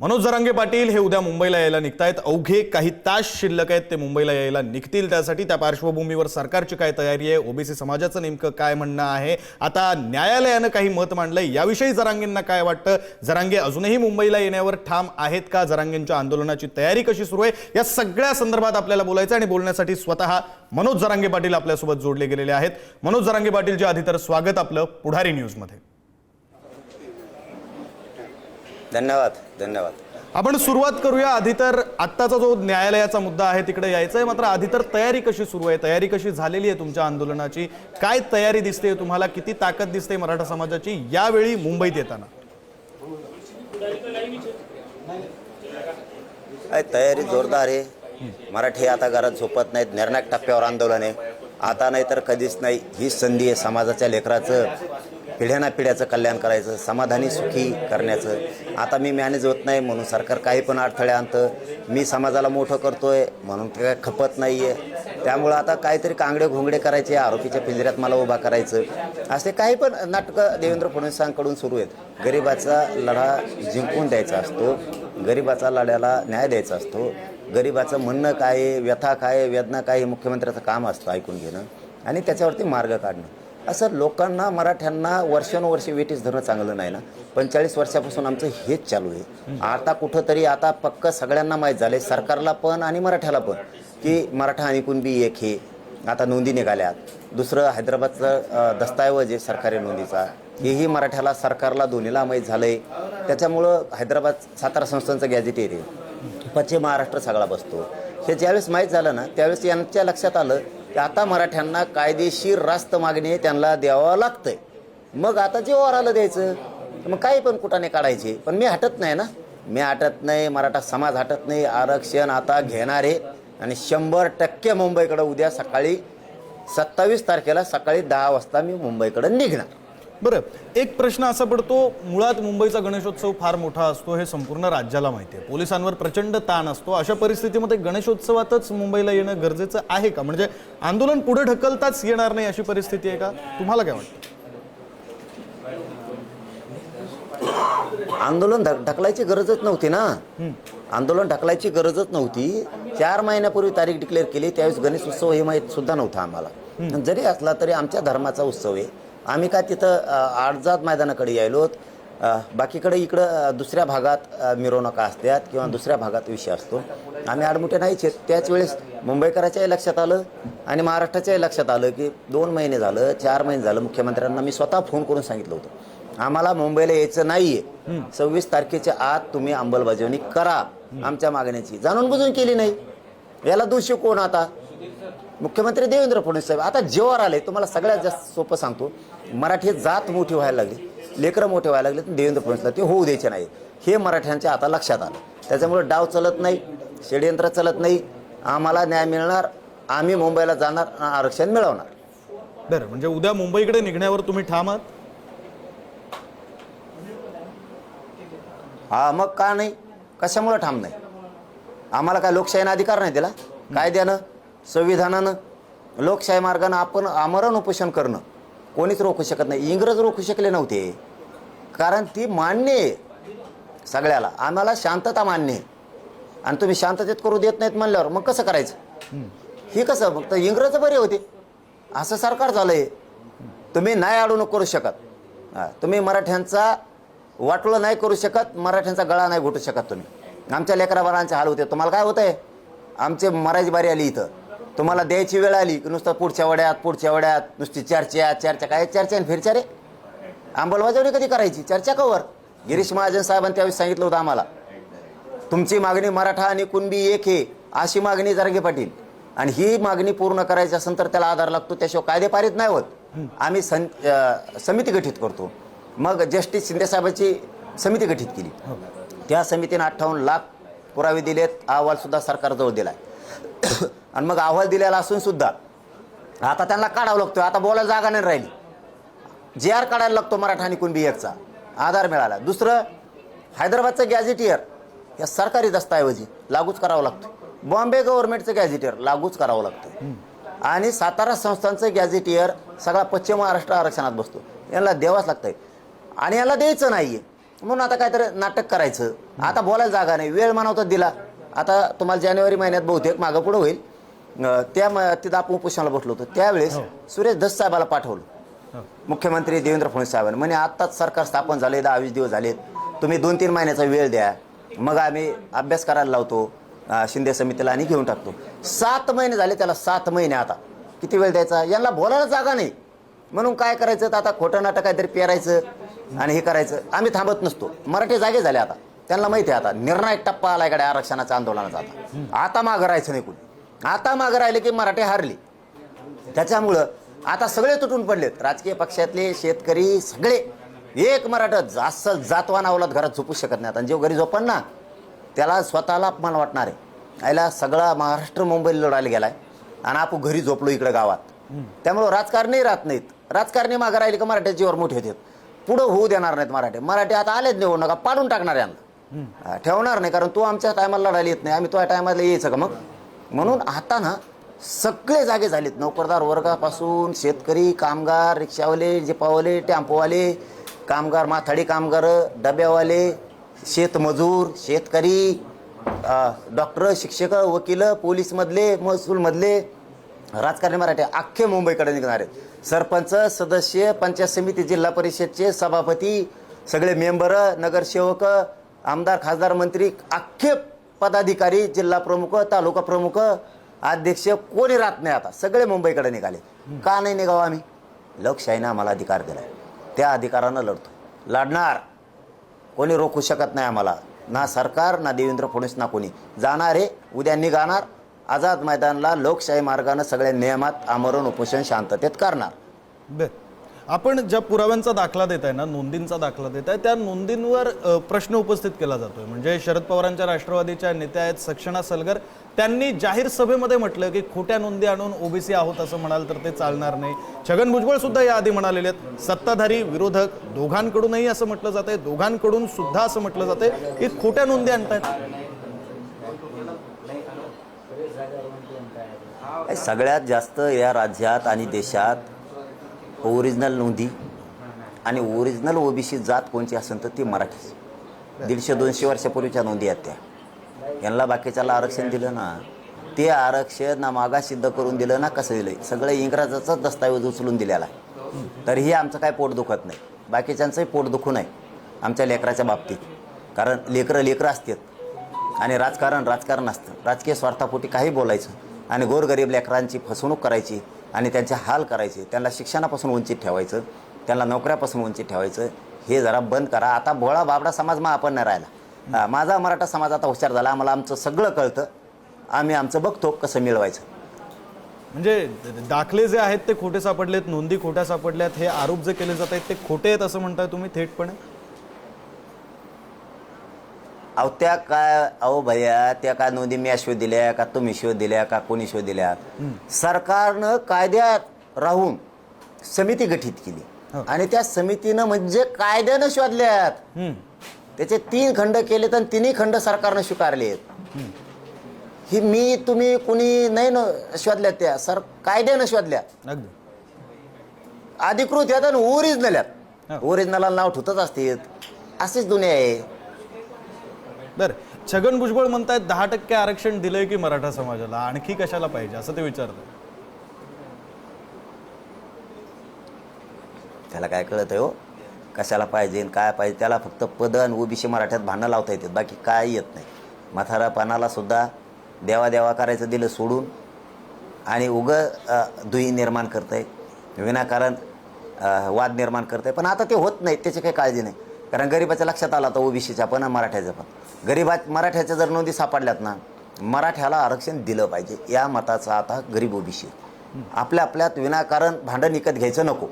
मनोज जरांगे पाटील हे उद्या मुंबईला यायला निघतायत. अवघे काही तास शिल्लक आहेत ते मुंबईला यायला निघतील. त्यासाठी त्या पार्श्वभूमीवर सरकारची काय तयारी आहे? ओबीसी समाजाचं नेमकं काय म्हणणं आहे? आता न्यायालयानं काही मत मांडलंय. याविषयी जरांगेंना काय वाटतं? जरांगे अजूनही मुंबईला येण्यावर ठाम आहेत का? जरांगेंच्या आंदोलनाची तयारी कशी सुरू आहे? या सगळ्या संदर्भात आपल्याला बोलायचं आणि बोलण्यासाठी स्वतः मनोज जरांगे पाटील आपल्यासोबत जोडले गेलेले आहेत. मनोज जरांगे पाटीलचे आधी तर स्वागत आपलं पुढारी न्यूजमध्ये. धन्यवाद. धन्यवाद. आपण सुरुवात करूया. आधी तर आत्ताचा जो न्यायालयाचा मुद्दा आहे तिकडे यायचं आहे मात्र आधी तर तयारी कशी सुरू आहे? तयारी कशी झालेली आहे तुमच्या आंदोलनाची? काय तयारी दिसते तुम्हाला? किती ताकद दिसते मराठा समाजाची? यावेळी मुंबईत येताना. काय तयारी जोरदार आहे. मराठी आता घरात झोपत नाहीत. निर्णायक टप्प्यावर आंदोलन आहे. आता नाही तर कधीच नाही. ही संधी आहे समाजाच्या लेकराचं. पिढ्याना पिढ्याचं कल्याण करायचं समाधानी सुखी करण्याचं. आता मी मॅनेज होत नाही म्हणून सरकार काही पण अडथळे आणतं. मी समाजाला मोठं करतोय म्हणून ते काय खपत नाही आहे त्यामुळं आता काहीतरी कांगडे घोंगडे करायचे आरोपीच्या पिंजऱ्यात मला उभा करायचं. असे काही पण नाटकं देवेंद्र फडणवीसांकडून सुरू आहेत. गरिबाचा लढा जिंकून द्यायचा असतो. गरिबाचा लढ्याला न्याय द्यायचा असतो. गरिबाचं म्हणणं काय आहे, व्यथा काय आहे, वेदना काय आहे, मुख्यमंत्र्याचं काम असतं ऐकून घेणं. आणि त्याच्यावरती मार्ग काढणं. असं लोकांना मराठ्यांना वर्षानुवर्षे वेटीस धरणं चांगलं नाही ना. पंचेचाळीस वर्षापासून आमचं हेच चालू आहे. आता कुठंतरी आता पक्क सगळ्यांना माहीत झाले सरकारला पण आणि मराठ्याला पण की मराठा आणि कुणबी एक हे. आता नोंदी निघाल्यात दुसरं हैदराबादचं दस्तऐवज आहे सरकारी नोंदीचा. हेही मराठ्याला सरकारला दोन्हीला माहीत झालं आहे त्याच्यामुळं हैदराबाद सातारा संस्थांचं गॅझेटेर पश्चिम महाराष्ट्र सगळा बसतो. हे ज्यावेळेस माहीत झालं ना त्यावेळेस यांच्या लक्षात आलं की आता मराठ्यांना कायदेशीर रास्त मागणी त्यांना द्यावं लागतंय. मग आता जे वराला द्यायचं मग काही पण कुठाने काढायचे. पण मी हटत नाही ना. मी हटत नाही मराठा समाज हटत नाही आरक्षण आता घेणार आहे. आणि शंभर टक्के मुंबईकडं उद्या सकाळी सत्तावीस तारखेला सकाळी दहा वाजता मी मुंबईकडं निघणार. बरं एक प्रश्न असा पडतो मुळात मुंबईचा गणेशोत्सव फार मोठा असतो हे संपूर्ण राज्याला माहिती आहे. पोलिसांवर प्रचंड ताण असतो. अशा परिस्थितीमध्ये गणेशोत्सवातच मुंबईला येणं गरजेचं आहे का? म्हणजे आंदोलन पुढे ढकलताच येणार नाही अशी परिस्थिती आहे का? तुम्हाला काय वाटतं? आंदोलन ढक ढकलायची गरजच नव्हती ना. आंदोलन ढकलायची गरजच नव्हती. चार महिन्यापूर्वी तारीख डिक्लेअर केली त्यावेळेस गणेश उत्सव हे माहीत सुद्धा नव्हता आम्हाला. जरी असला तरी आमच्या धर्माचा उत्सव आहे. आम्ही काय तिथं आडजात मैदानाकडे यायलोत अ, बाकीकडे इकडं दुसऱ्या भागात मिरवणुका असतात किंवा दुसऱ्या भागात विषय असतो. आम्ही आडमुठे नाहीच आहेत. त्याच वेळेस मुंबईकराच्याही लक्षात आलं आणि महाराष्ट्राच्याही लक्षात आलं की दोन महिने झालं चार महिने झालं. मुख्यमंत्र्यांना मी स्वतः फोन करून सांगितलं होतं. आम्हाला मुंबईला यायचं नाहीये. सव्वीस तारखेच्या आत तुम्ही अंमलबजावणी करा आमच्या मागण्याची. जाणून बुजून केली नाही. याला दोषी कोण आता? मुख्यमंत्री देवेंद्र फडणवीस साहेब. आता जेव्हा आले तुम्हाला सगळ्यात जास्त सोपं सांगतो. मराठी जात मोठी व्हायला लागली लेकरं मोठे व्हायला लागले तर देवेंद्र फडणवीसला ते होऊ द्यायचे नाही. हे मराठ्यांच्या आता लक्षात आलं. त्याच्यामुळे डाव चलत नाही षडयंत्र चलत नाही आम्हाला न्याय मिळणार आम्ही मुंबईला जाणार आरक्षण मिळवणार. बरं म्हणजे उद्या मुंबईकडे निघण्यावर तुम्ही ठाम आहात? हा मग का नाही? कशामुळं ठाम नाही? आम्हाला काय लोकशाहीनं अधिकार नाही दिला? कायद्यानं संविधानानं लोकशाही मार्गानं आपण आमरण उपोषण करणं कोणीच रोखू शकत नाही. इंग्रज रोखू शकले नव्हते. कारण ती मान्य आहे सगळ्याला. आम्हाला शांतता मान्य आहे. आणि तुम्ही शांततेत करू देत नाहीत म्हणल्यावर मग कसं करायचं? ही कसं? मग तर इंग्रज बरे होते. असं सरकार झालंय. तुम्ही नाही अडवणूक करू शकत. तुम्ही मराठ्यांचा वाटलं नाही करू शकत. मराठ्यांचा गळा नाही घोटू शकत तुम्ही. आमच्या लेकराबाळांचे हाल होते. तुम्हाला काय होतंय? आमचे मराठी बारी आली इथं. तुम्हाला द्यायची वेळ आली की नुसतं पुढच्या वड्यात पुढच्या वड्यात नुसती चर्चा चर्चा काय चर्चा आणि फिरच्या रे अंमलबजावणी कधी करायची? चर्चा कवर. गिरीश महाजन साहेबांनी त्यावेळेस सांगितलं होतं आम्हाला. तुमची मागणी मराठा आणि कुणबी एक हे अशी मागणी जरांगे पाटील. आणि ही मागणी पूर्ण करायची असेल तर त्याला आधार लागतो त्याशिवाय कायदे पारित नाही होत. आम्ही सं समिती गठीत करतो. मग जस्टिस शिंदेसाहेबांची समिती गठीत केली. त्या समितीने अठ्ठावन्न लाख पुरावे दिलेत अहवालसुद्धा सरकारजवळ सरकारजवळ आहे आणि मग अहवाल दिलेला असून सुद्धा आता त्यांना काढावं लागतोय. आता बोलायला जागा नाही राहिली. जे आर काढायला लागतो मराठा आणि कुणबी एकचा. आधार मिळाला. दुसरं हैदराबादचं गॅझेटियर या सरकारी दस्तऐवजी लागूच करावं लागतो. बॉम्बे गव्हर्नमेंटचं गॅझेटियर लागूच करावं लागतं. आणि सातारा संस्थांचं गॅझेटियर सगळा पश्चिम महाराष्ट्र आरक्षणात बसतो. यांना द्यावाच लागतंय. आणि याला द्यायचं नाहीये. म्हणून आता काहीतरी नाटक करायचं. आता बोलायला जागा नाही. वेळ मानवता दिला. आता तुम्हाला जानेवारी महिन्यात बहुतेक मागं पुढं होईल. त्या तिथं आपण उपोषणाला बसलो होतो. त्यावेळेस सुरेश धस साहेबाला पाठवलं. हो. मुख्यमंत्री देवेंद्र फडणवीस साहेबांनी. म्हणे आत्ताच सरकार स्थापन झाले दहा वीस दिवस झालेत. तुम्ही दोन तीन महिन्याचा वेळ द्या. मग आम्ही अभ्यास करायला लावतो शिंदे समितीला आणि घेऊन टाकतो. सात महिने झाले त्याला सात महिने आता. किती वेळ द्यायचा? यांना बोलायला जागा नाही. म्हणून काय करायचं? तर आता खोटं नाटक काहीतरी पेरायचं आणि हे करायचं. आम्ही थांबत नसतो. मराठी जागे झाले आता. त्यांना माहिती आहे आता. निर्णायक टप्पा आलायकडे आरक्षणाच्या आंदोलनाचा आता. आता मागं राहायचं नाही कुणी. आता मागं राहिले की मराठी हारली. त्याच्यामुळं आता सगळे तुटून पडलेत. राजकीय पक्षातले शेतकरी सगळे. एक मराठा जास्त जातवान अवलाद घरात झोपू शकत नाही. आता आणि जो घरी झोपण ना त्याला स्वतःला अपमान वाटणार आहे. याला सगळा महाराष्ट्र मुंबईला लढायला गेलाय. आणि आपण घरी झोपलो इकडे गावात. त्यामुळं राजकारणी राहत नाहीत. राजकारणी मागं राहिले का मराठ्याच्या जीवर मोठे होतात. पुढं होऊ देणार नाहीत मराठी. मराठी आता आलेच निवडून नका पाडून टाकणार यांना. ठेवणार नाही कारण तू आमच्या टायमाला लढायला येत नाही. आम्ही तुझ्या टायमाला यायचं का मग? म्हणून आता ना सगळे जागे झालेत. नोकरदार वर्गापासून शेतकरी कामगार रिक्षावाले जिपावाले टेम्पोवाले कामगार माथाडी कामगार डब्यावाले शेतमजूर शेतकरी डॉक्टर शिक्षक वकील पोलीसमधले महसूलमधले राजकारणी मराठी अख्खे मुंबईकडे निघणार आहेत. सरपंच सदस्य पंचायत समिती जिल्हा परिषदचे सभापती सगळे मेंबर नगरसेवक आमदार खासदार मंत्री अख्खे पदाधिकारी जिल्हा प्रमुख तालुका प्रमुख अध्यक्ष कोणी राहत नाही आता? सगळे मुंबईकडे निघाले. का नाही निघावं आम्ही? लोकशाहीनं आम्हाला अधिकार दिला त्या अधिकारानं लढतो. लढणार. कोणी रोखू शकत नाही आम्हाला. ना सरकार ना देवेंद्र फडणवीस ना कोणी. जाणार आहे उद्या निघाणार. आझाद मैदानला लोकशाही मार्गानं सगळ्या नियमात आमरण उपोषण शांततेत करणार. आपण ज्या पुराव्यांचा दाखला देत आहे ना नोंदींचा दाखला देत आहे त्या नोंदींवर प्रश्न उपस्थित केला जातोय. म्हणजे शरद पवारांच्या राष्ट्रवादीच्या नेत्या आहेत सक्षणा सलगर. त्यांनी जाहीर सभेमध्ये म्हटलं की खोट्या नोंदी आणून ओबीसी आहोत असं म्हणाल तर ते चालणार नाही. छगन भुजबळ सुद्धा याआधी म्हणालेले आहेत सत्ताधारी विरोधक दोघांकडूनही असं म्हटलं जातंय दोघांकडून सुद्धा असं म्हटलं जातंय की खोट्या नोंदी आणतायत. सगळ्यात जास्त या राज्यात आणि देशात ओरिजिनल नोंदी आणि ओरिजिनल ओबीसी जात कोणची असेल तर ती मराठी. दीडशे दोनशे वर्षापूर्वीच्या नोंदी आहेत त्या. यांना बाकीच्याला आरक्षण दिलं ना ते आरक्षण ना मागा सिद्ध करून दिलं ना कसं दिलं सगळं इंग्रजाचाच दस्तावेज उचलून दिलेला तरीही आमचं काय पोट दुखत नाही. बाकीच्यांचंही पोट दुखू नये आमच्या लेकराच्या बाबतीत. कारण लेकरं लेकरं असतात. आणि राजकारण राजकारण असतं. राजकीय स्वार्थापोटी काही बोलायचं आणि गोरगरीब लेकरांची फसवणूक करायची आणि त्यांचे हाल करायचे त्यांना शिक्षणापासून वंचित ठेवायचं त्यांना नोकऱ्यापासून वंचित ठेवायचं हे जरा बंद करा. आता भोळा बाबडा समाज मग आपण नाही राहिला. माझा मराठा समाज आता हुशार झाला आम्हाला आमचं सगळं कळतं. आम्ही आमचं बघतो कसं मिळवायचं. म्हणजे दाखले जे आहेत ते खोटे सापडलेत नोंदी खोट्या सापडल्यात हे आरोप जे केले जात आहेत ते खोटे आहेत असं म्हणताय तुम्ही थेटपणे? अहो त्या काय अहो भैया त्या काय नोंदी मी शोध दिल्या का तुम्ही शोध दिल्या का कोणी शोध दिल्या? सरकारनं कायद्यात राहून समिती गठीत केली. हो. आणि त्या समितीनं म्हणजे कायद्यानं शोधल्यात. त्याचे तीन खंड केलेत आणि तिन्ही खंड सरकारनं स्वीकारले ही मी तुम्ही कुणी नाही न शोधल्यात त्या. सर कायद्यानं शोधल्या. अधिकृत आहेत आणि ओरिजिनल आहेत हो. ओरिजिनलला नाव ठुतच असते अशीच दुनिया आहे. बरं छगन भुजबळ म्हणतायत दहा टक्के आरक्षण दिलंय की मराठा समाजाला? आणखी कशाला पाहिजे? असं ते विचारतात त्याला काय कळत आहे हो? कशाला पाहिजे आणि काय पाहिजे? त्याला फक्त पद आणि ओबीसी मराठ्यात भांडणं लावता येतात. बाकी काय येत नाही. म्हातारा सुद्धा देवा देवा करायचं दिलं सोडून आणि उगं दुही निर्माण करतंय. विनाकारण अ, वाद निर्माण करतंय. पण आता ते होत नाही. त्याची काही काळजी नाही. कारण गरिबाच्या लक्षात आला तर ओबीसीचा पण मराठ्याचा मराठ्याचं पण. गरीबा मराठ्याच्या जर नोंदी सापडल्यात ना मराठ्याला आरक्षण दिलं पाहिजे. या मताचा आता गरीब ओबीसी. आपल्या आपल्यात विनाकारण भांडण विकत घ्यायचं नको.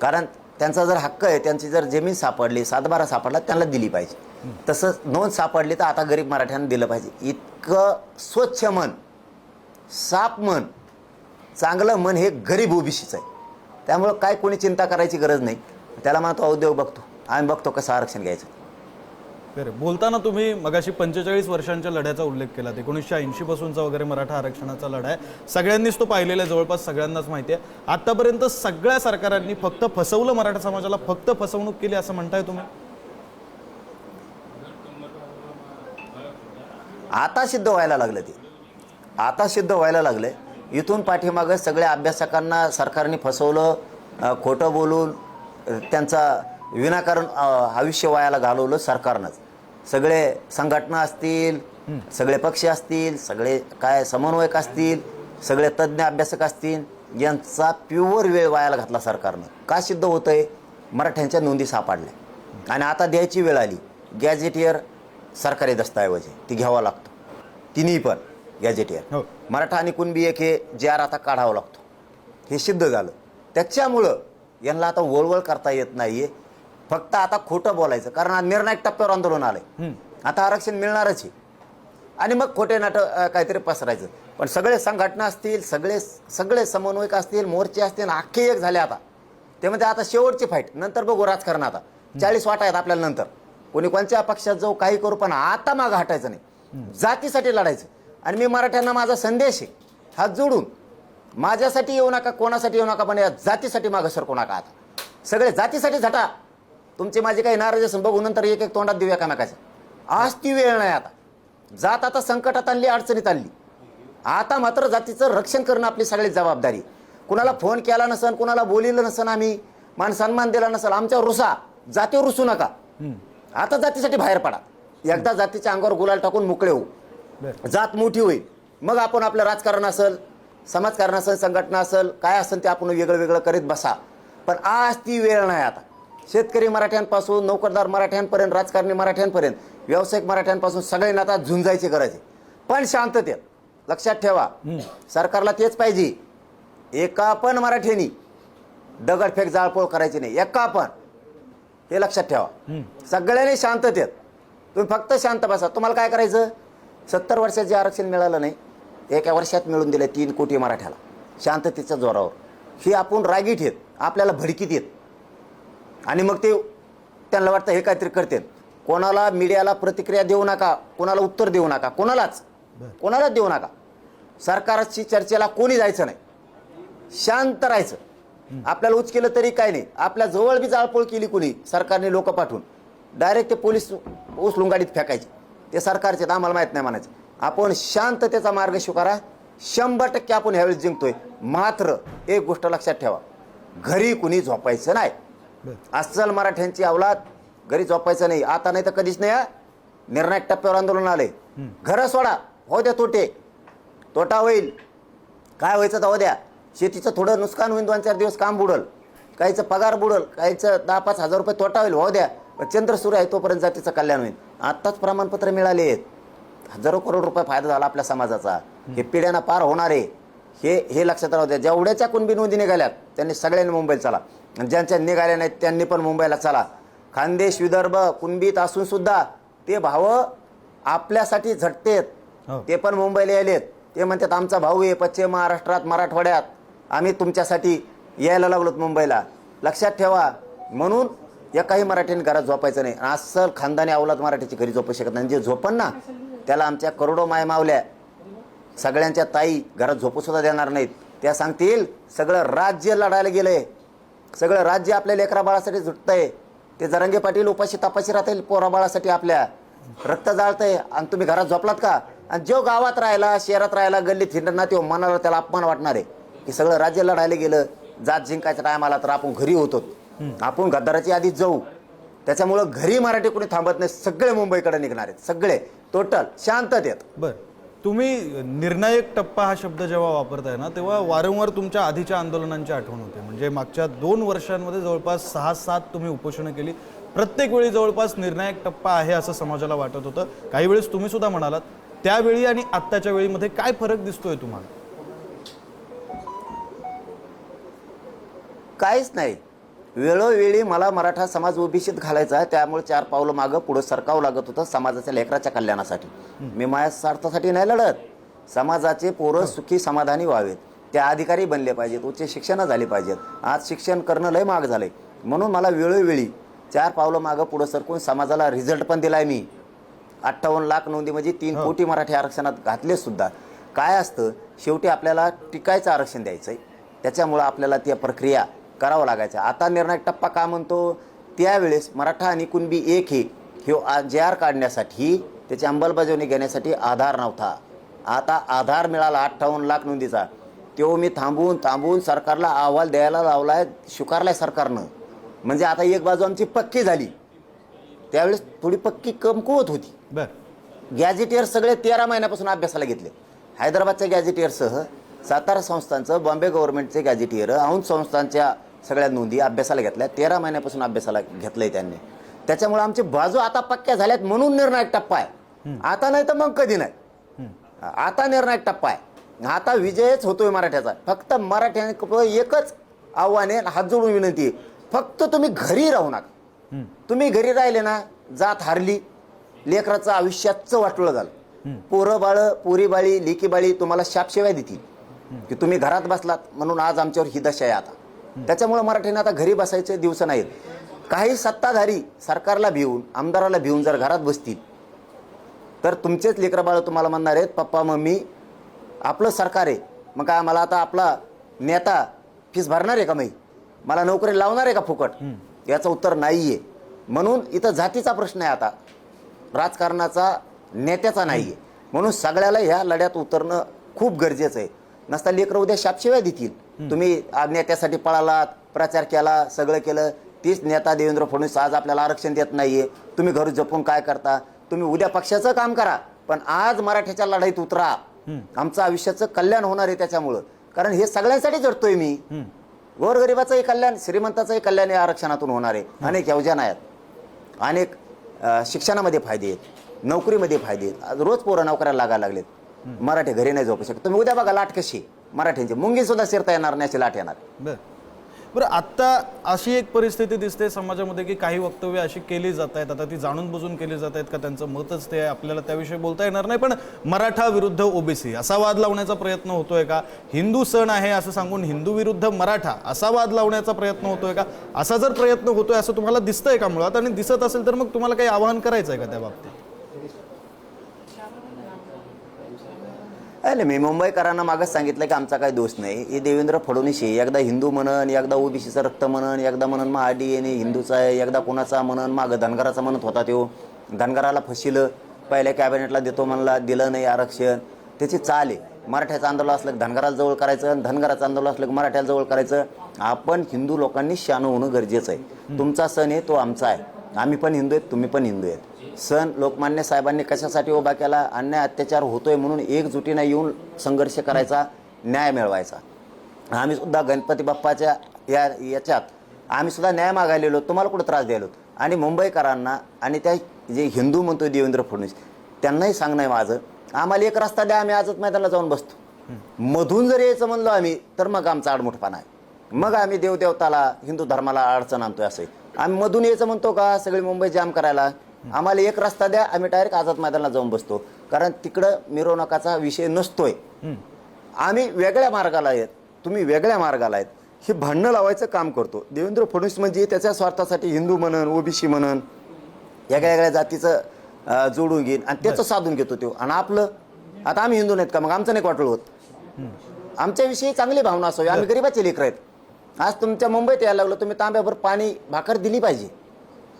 कारण त्यांचा जर हक्क आहे त्यांची जर जमीन सापडली सातबारा सापडला त्यांना दिली पाहिजे. तसंच नोंद सापडली तर आता गरीब मराठ्यांना दिलं पाहिजे. इतकं स्वच्छ मन साप मन चांगलं मन हे गरीब ओबीसीचं आहे. त्यामुळं काय कोणी चिंता करायची गरज नाही. त्याला म्हणतो उद्योग बघतो. आम्ही बघतो कसं आरक्षण घ्यायचं. बरं बोलताना तुम्ही मगाशी पंचेचाळीस वर्षांच्या लढ्याचा उल्लेख केला एकोणीसशे ऐंशी पासूनचा वगैरे मराठा आरक्षणाचा लढा आहे. सगळ्यांनीच तो पाहिलेला आहे जवळपास सगळ्यांनाच माहिती आहे. आतापर्यंत सगळ्या सरकारांनी फक्त फसवलं मराठा समाजाला फक्त फसवणूक केली असं म्हणताय तुम्ही? आता सिद्ध व्हायला लागलं ते. आता सिद्ध व्हायला लागलं इथून पाठीमागं सगळ्या अभ्यासकांना सरकारने फसवलं खोटं बोलून त्यांचा विनाकारण आयुष्य वायाला घालवलं सरकारनंच. सगळे संघटना असतील सगळे पक्ष असतील सगळे काय समन्वयक असतील सगळे तज्ज्ञ अभ्यासक असतील यांचा प्युअर वेळ वायाला घातला सरकारनं. का सिद्ध होतंय? मराठ्यांच्या नोंदी सापडल्या. आणि आता द्यायची वेळ आली. गॅजेटियर सरकारी दस्तऐवज आहे. ती घ्यावा लागतो. तिन्ही पण गॅजेटियर हो. मराठा आणि कुणबी एक हे जे आर आता काढावा लागतो. हे सिद्ध झालं. त्याच्यामुळं यांना आता वळवळ करता येत नाहीये. फक्त आता खोटं बोलायचं. कारण निर्णायक टप्प्यावर आंदोलन आलंय. आता आरक्षण मिळणारच आहे. आणि मग खोटे नाटक काहीतरी पसरायचं. पण सगळे संघटना असतील सगळे सगळे समन्वयक असतील मोर्चे असतील अख्खे एक झाले आता. ते म्हणजे आता शेवटची फाईट नंतर बघू राजकारण आता. चाळीस वाटा आहेत आपल्याला नंतर. कोणी कोणत्या पक्षात जाऊ काही करू पण आता मागं हटायचं नाही. जातीसाठी लढायचं. आणि मी मराठ्यांना माझा संदेश आहे. हात जोडून माझ्यासाठी येऊ नका कोणासाठी येऊ नका पण या जातीसाठी मागं सरकू नका आता. सगळे जातीसाठी झटा. तुमची माझी काही नाराज असेल बघू नंतर एक एक तोंडात देऊ एकामेकाच्या आज ती वेळ नाही आता. जात आता संकटात आणली अडचणीत आणली. आता मात्र जातीचं रक्षण करणं आपली सगळी जबाबदारी. कुणाला फोन केला नसन कुणाला बोलिलं नसन आम्ही मान सन्मान दिला नसल आमच्यावर रुसा. जातीवर रुसू नका. आता जातीसाठी बाहेर पडा. एकदा जातीच्या अंगावर गुलाल टाकून मोकळे होऊ. जात मोठी होईल. मग आपण आपलं राजकारण असेल समाजकारण असेल संघटना असेल काय असेल ते आपण वेगळं वेगळं करीत बसा. पण आज ती वेळ नाही आता. शेतकरी मराठ्यांपासून नोकरदार मराठ्यांपर्यंत राजकारणी मराठ्यांपर्यंत व्यावसायिक मराठ्यांपासून सगळ्यांना आता झुंजायची गरज आहे पण शांततेत लक्षात ठेवा सरकारला तेच पाहिजे. एका पण मराठ्यांनी दगडफेक जाळपोळ करायची नाही. एका पण. हे लक्षात ठेवा. सगळ्यांनी शांततेत. तुम्ही फक्त शांत बसा. तुम्हाला काय करायचं? सत्तर वर्षात जे आरक्षण मिळालं नाही एका वर्षात मिळून दिलं तीन कोटी मराठ्याला. शांततेच्या जोरावर. ही आपण रागीत येत आपल्याला भडकीत येत. आणि मग ते त्यांना वाटतं हे काहीतरी करते कोणाला मीडियाला प्रतिक्रिया देऊ नका कोणाला उत्तर देऊ नका कोणालाच कोणालाच देऊ नका. सरकारची चर्चेला कोणी जायचं नाही. शांत राहायचं. आपल्याला उच केलं तरी काय नाही. आपल्या जवळ बी जाळपोळ केली कोणी सरकारने लोक पाठवून. डायरेक्ट ते पोलीस उचलून गाडीत फेकायचे. ते सरकारचे तर आम्हाला माहीत नाही म्हणायचं. आपण शांततेचा मार्ग स्वीकारा. शंभर टक्के आपण ह्यावेळेस जिंकतोय. मात्र एक गोष्ट लक्षात ठेवा. घरी कुणी झोपायचं नाही. अस्सल मराठ्यांची अवलाद घरी झोपायचं नाही. आता नाही तर कधीच नाही हा. निर्णायक टप्प्यावर आंदोलन आलंय. घरं सोडा. हो द्या तोटे. तोटा होईल. काय व्हायचं तर हो द्या. शेतीचं थोडं नुकसान होईल दोन चार दिवस काम बुडल. काहीचं पगार बुडल काहीचं दहा पाच हजार रुपये तोटा होईल हो द्या. पण चंद्र सूर्य आहे तोपर्यंत जातीचं कल्याण होईल. आत्ताच प्रमाणपत्र मिळाले आहेत. हजारो करोड रुपये फायदा झाला आपल्या समाजाचा. हे पिढ्यांना पार होणार आहे. हे हे लक्षात राहू द्या. जेवढ्याच्या कुणबी नोंदी निघाल्यात त्यांनी सगळ्यांनी मुंबईला चला. ज्यांच्या निघाल्या नाहीत त्यांनी पण मुंबईला चला. खानदेश विदर्भ कुणबीत असून सुद्धा ते भाव आपल्यासाठी झटतेत. हो. ते पण मुंबईला यायलेत. ते म्हणतात आमचा भाऊ आहे पश्चिम महाराष्ट्रात मराठवाड्यात. आम्ही तुमच्यासाठी यायला लागलोत मुंबईला. लक्षात ठेवा. म्हणून एकाही मराठीने घरात झोपायचं नाही. आणि अस्सल खानदानी अवलाद मराठीची घरी झोपू शकत नाही. जे झोपन ना त्याला आमच्या करोडो माय मावल्या. सगळ्यांच्या ताई घरात झोपू सुद्धा देणार नाहीत. त्या सांगतील सगळं राज्य लढायला गेलंय. सगळं राज्य आपल्या लेकरा बाळासाठी झुटतंय ते जरंगे पाटील उपाशी तपाशी राहतील पोरा बाळासाठी आपल्या. रक्त जाळतंय. आणि तुम्ही घरात झोपलात का? आणि जो गावात राहिला शहरात राहिला गल्लीत हिंडणार तो मनाला त्याला अपमान वाटणार आहे. की सगळं राज्य लढायला गेलं. जात जिंकायच्या टायमाला तर आपण घरी होतो. आपण गद्दाराची आधी जाऊ. त्याच्यामुळं घरी मराठी कोणी थांबत नाही. सगळे मुंबईकडे निघणार आहेत. सगळे. टोटल शांततेत. बर. तुम्ही निर्णायक टप्पा हा शब्द जेव्हा वापरताय ना तेव्हा वारंवार तुमच्या आधीच्या आंदोलनांची आठवण होते. म्हणजे मागच्या दोन वर्षांमध्ये जवळपास सहा सात तुम्ही उपोषणं केली. प्रत्येक वेळी जवळपास निर्णायक टप्पा आहे असं समाजाला वाटत होतं. काही वेळेस तुम्ही सुद्धा म्हणालात. त्यावेळी आणि आत्ताच्या वेळीमध्ये काय फरक दिसतोय तुम्हाला? काहीच नाही. वेळोवेळी मला मराठा समाज ओबीसीत घालायचा आहे त्यामुळे चार पावलं मागं पुढं सरकावं लागत होतं समाजाच्या लेकराच्या कल्याणासाठी. मी माझ्या स्वार्थासाठी नाही लढत. समाजाचे पोरं सुखी समाधानी व्हावेत. ते अधिकारी बनले पाहिजेत उच्च शिक्षण झाली पाहिजेत. आज शिक्षण करणं लय महाग झालंय. म्हणून मला वेळोवेळी चार पावलं मागं पुढं सरकून समाजाला रिझल्ट पण दिलाय मी. अठ्ठावन्न लाख नोंदी म्हणजे तीन कोटी मराठी आरक्षणात घातले सुद्धा. काय असतं शेवटी आपल्याला टिकायचं आरक्षण द्यायचं आहे त्याच्यामुळं आपल्याला त्या प्रक्रिया करावं लागायच्या आता निर्णायक टप्पा का म्हणतो? त्यावेळेस मराठा आणि कुणबी एक हे हे जे आर काढण्यासाठी त्याची अंमलबजावणी घेण्यासाठी आधार नव्हता. आता आधार मिळाला अठ्ठावन्न लाख नोंदीचा. तो मी थांबवून थांबवून सरकारला अहवाल द्यायला लावलाय स्वीकारलाय सरकारनं. म्हणजे आता एक बाजू आमची पक्की झाली. त्यावेळेस थोडी पक्की कमकुवत होती. बर. गॅझेटियर सगळे तेरा महिन्यापासून अभ्यासाला घेतले. हैदराबादच्या गॅझेटियरसह सातारा संस्थांचं बॉम्बे गव्हर्नमेंटचे गॅझेटियर औंध संस्थांच्या सगळ्या नोंदी अभ्यासाला घेतल्या. तेरा महिन्यापासून अभ्यासाला घेतलंय त्यांनी. त्याच्यामुळे आमची बाजू आता पक्क्या झाल्यात म्हणून निर्णायक टप्पा आहे. आता नाही तर मग कधी नाही. आता निर्णायक टप्पा आहे. आता विजयच होतोय मराठ्याचा. फक्त मराठ्याने एकच आव्हान आहे हात जोडून विनंती फक्त तुम्ही घरी राहू नका. तुम्ही घरी राहिले ना जात हारली लेकराचं आयुष्याचं वाटलं झालं. पोरं बाळ पोरी बाळी लेकी बाळी तुम्हाला शापशिवाय देतील. की तुम्ही घरात बसलात म्हणून आज आमच्यावर ही दशा आहे आता. त्याच्यामुळे मराठीने आता घरी बसायचे दिवस नाहीत. काही सत्ताधारी सरकारला भिवून आमदाराला भिवून जर घरात बसतील तर तुमचेच लेकरं बाळ तुम्हाला म्हणणार आहेत पप्पा मम्मी आपलं सरकार आहे. मग काय मला आता आपला नेता फीस भरणार आहे का मी? मला नोकरी लावणार आहे का फुकट? याचं उत्तर नाही आहे म्हणून इथं जातीचा प्रश्न आहे आता. राजकारणाचा नेत्याचा नाही आहे म्हणून सगळ्याला ह्या लढ्यात उतरणं खूप गरजेचं आहे. नसता लेकरं उद्या शापशिवाय देतील. तुम्ही नेत्यासाठी पळालात प्रचार केला सगळं केलं तीच नेता देवेंद्र फडणवीस आज आपल्याला आरक्षण देत नाहीये. तुम्ही घर जपून काय करता? तुम्ही उद्या पक्षाचं काम करा पण आज मराठ्याच्या लढाईत उतरा. आमचं आयुष्याचं कल्याण होणार आहे त्याच्यामुळं. कारण हे सगळ्यांसाठी जडतोय मी. गोरगरिबाचंही कल्याण श्रीमंताचंही कल्याण या आरक्षणातून होणार आहे. अनेक योजना आहेत. अनेक शिक्षणामध्ये फायदे आहेत. नोकरीमध्ये फायदे आहेत. रोज पोरं नोकऱ्याला लागायला लागलेत. मराठी घरी नाही झोपू शकत. तुम्ही उद्या बघा लाट कशी. मराठ्यांची मुंगी सुद्धा शिरता येणार नाही अशी लाट येणार. बरं. बरं आत्ता अशी एक परिस्थिती दिसते समाजामध्ये की काही वक्तव्य अशी केली जात आहेत. आता ती जाणून बुजून केली जात आहेत का त्यांचं मतच ते आहे आपल्याला त्याविषयी बोलता येणार नाही. पण मराठा विरुद्ध ओबीसी असा वाद लावण्याचा प्रयत्न होतोय का? हिंदू सण आहे असं सांगून हिंदू विरुद्ध मराठा असा वाद लावण्याचा प्रयत्न होतोय का? असा जर प्रयत्न होतोय असं तुम्हाला दिसतंय का मुळात? आणि दिसत असेल तर मग तुम्हाला काही आवाहन करायचं आहे का त्या बाबतीत? अरे मी मुंबईकरांना मागच सांगितलं की आमचा काही दोष नाही. हे देवेंद्र फडणवीस आहे. एकदा हिंदू म्हणन एकदा ओबीसीचं रक्त म्हणन एकदा म्हणन मग आणि हिंदूचा आहे. एकदा कोणाचा म्हणन मागं धनगराचा म्हणत होता तो. धनगराला फसिलं पहिल्या कॅबिनेटला देतो म्हणला दिलं नाही आरक्षण. त्याची चाल आहे. मराठ्याचं आंदोलन असलं की धनगराला जवळ करायचं आणि धनगराचं आंदोलन असलं की मराठ्याला जवळ करायचं. आपण हिंदू लोकांनी शान होणं गरजेचं आहे. तुमचा सण आहे तो आमचा आहे. आम्ही पण हिंदू आहेत तुम्ही पण हिंदू आहेत. सण लोकमान्य साहेबांनी कशासाठी उभा केला? अन्याय अत्याचार होतोय म्हणून एकजुटीनं येऊन संघर्ष करायचा न्याय मिळवायचा. आम्ही सुद्धा गणपती बाप्पाच्या या याच्यात आम्ही सुद्धा न्याय मागायलेलो तुम्हाला कुठं त्रास द्यायलो आणि मुंबईकरांना आणि त्या जे हिंदू म्हणतो देवेंद्र फडणवीस त्यांनाही सांगणं आहे माझं आम्हाला एक रस्ता द्या आम्ही आजच मैदानाला जाऊन बसतो. मधून जर यायचं म्हणलो आम्ही तर मग आमचा आडमुठपणा आहे. मग आम्ही देवदेवताला हिंदू धर्माला अडचण आणतोय असं आहे. आम्ही मधून यायचं म्हणतो का सगळी मुंबई जाम करायला? आम्हाला एक रस्ता द्या आम्ही डायरेक्ट आझाद मैदानाला जाऊन बसतो. कारण तिकडं मिरवणुकाचा विषय नसतोय. आम्ही वेगळ्या मार्गाला आहेत. तुम्ही वेगळ्या मार्गाला आहेत. हे भांडणं लावायचं काम करतो. देवेंद्र फडणवीस म्हणजे त्याच्या स्वार्थासाठी हिंदू म्हणन ओबीसी म्हणन वेगळ्या वेगळ्या जातीचं जोडून घेईन आणि त्याचं साधून घेतो तो. आणि आपलं आता आम्ही हिंदू नाहीत का? मग आमचं नाही वाटलं होत. आमच्याविषयी चांगली भावना असावी. आम्ही गरीबाचे लेकर आहेत. आज तुमच्या मुंबईत यायला लागलो तुम्ही तांब्याभर पाणी भाकर दिली पाहिजे.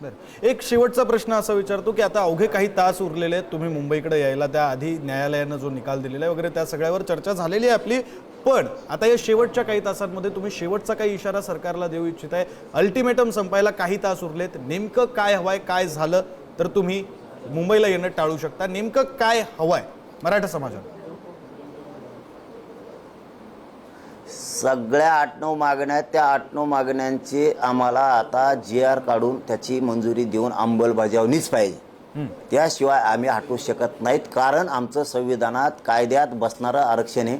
बरं. एक शेवटचा प्रश्न असा विचारतो की आता अवघे काही तास उरलेले आहेत तुम्ही मुंबईकडे यायला त्याआधी न्यायालयानं जो निकाल दिलेला आहे वगैरे त्या सगळ्यावर चर्चा झालेली आहे आपली. पण आता या शेवटच्या काही तासांमध्ये तुम्ही शेवटचा काही इशारा सरकारला देऊ इच्छित आहे. अल्टिमेटम संपायला काही तास उरलेत. नेमकं काय हवंय काय झालं तर तुम्ही मुंबईला येणं टाळू शकता. नेमकं काय हवंय मराठा समाजाला? सगळ्या आठ नऊ मागण्या आहेत. त्या आठ नऊ मागण्यांची आम्हाला आता जी आर काढून त्याची मंजुरी देऊन अंमलबजावणीच पाहिजे. त्याशिवाय आम्ही हटवू शकत नाहीत. कारण आमचं संविधानात कायद्यात बसणारं आरक्षण आहे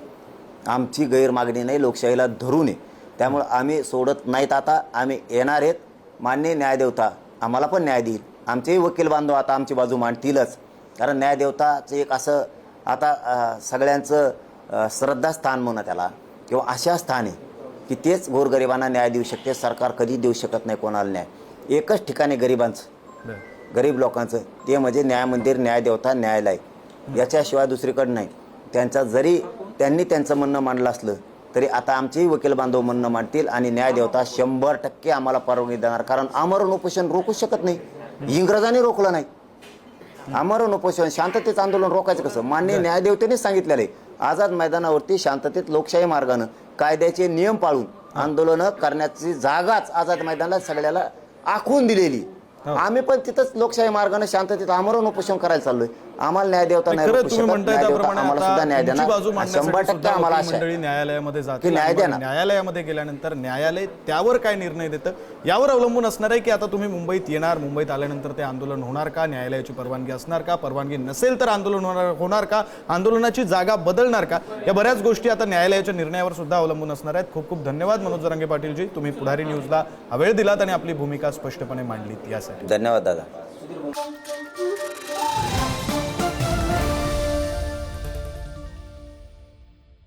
आमची गैरमागणी नाही लोकशाहीला धरून आहे. त्यामुळं आम्ही सोडत नाहीत आता. आम्ही येणार आहेत. मान्य न्यायदेवता आम्हाला पण न्याय देईल. आमचेही वकील बांधव आता आमची बाजू मांडतीलच. कारण न्यायदेवताचं एक असं आता सगळ्यांचं श्रद्धास्थान म्हणा त्याला. किंवा अशा स्थान की तेच गोरगरिबांना न्याय देऊ शकते सरकार कधी देऊ शकत नाही कोणाला न्याय. एकच ठिकाणी गरिबांचं गरीब लोकांचं ते म्हणजे न्याय मंदिर न्यायदेवता न्यायालय. याच्याशिवाय दुसरीकडे नाही. त्यांचा जरी त्यांनी त्यांचं म्हणणं मांडलं असलं तरी आता आमचेही वकील बांधव म्हणणं मांडतील आणि न्यायदेवता शंभर टक्के आम्हाला परवानगी देणार. कारण आमरण उपोषण रोखू शकत नाही. इंग्रजांनी रोखलं नाही. आमरण उपोषण शांततेचं आंदोलन रोखायचं कसं? मान्य न्यायदेवतेनेच सांगितलेलं आहे. आझाद मैदानावरती शांततेत लोकशाही मार्गानं कायद्याचे नियम पाळून आंदोलनं करण्याची जागाच आझाद मैदानाला सगळ्याला आखून दिलेली. आम्ही पण तिथंच लोकशाही मार्गाने शांततेत आमरण उपोषण करायला चाललोय. आम्हाला न्याय देवता नाही खरं तुम्ही. म्हणताय त्याप्रमाणे आम्हाला सुद्धा न्याय देणार. शंभर टक्के आम्हाला मंडळी न्यायालयामध्ये जाते न्याय ना. न्यायालयामध्ये गेल्यानंतर न्यायालय त्यावर काय निर्णय देतं? यावर अवलंबून असणार आहे की आता तुम्ही मुंबईत येणार मुंबईत आल्यानंतर ते आंदोलन होणार का? न्यायालयाची परवानगी असणार का? परवानगी नसेल तर आंदोलन होणार होणार का? आंदोलनाची जागा बदलणार का? या बऱ्याच गोष्टी आता न्यायालयाच्या निर्णयावर सुद्धा अवलंबून असणार आहेत. खूप खूप धन्यवाद मनोज जरांगे पाटीलजी. तुम्ही पुढारी न्यूजला वेळ दिलात आणि आपली भूमिका स्पष्टपणे मांडलीत यासाठी. धन्यवाद दादा.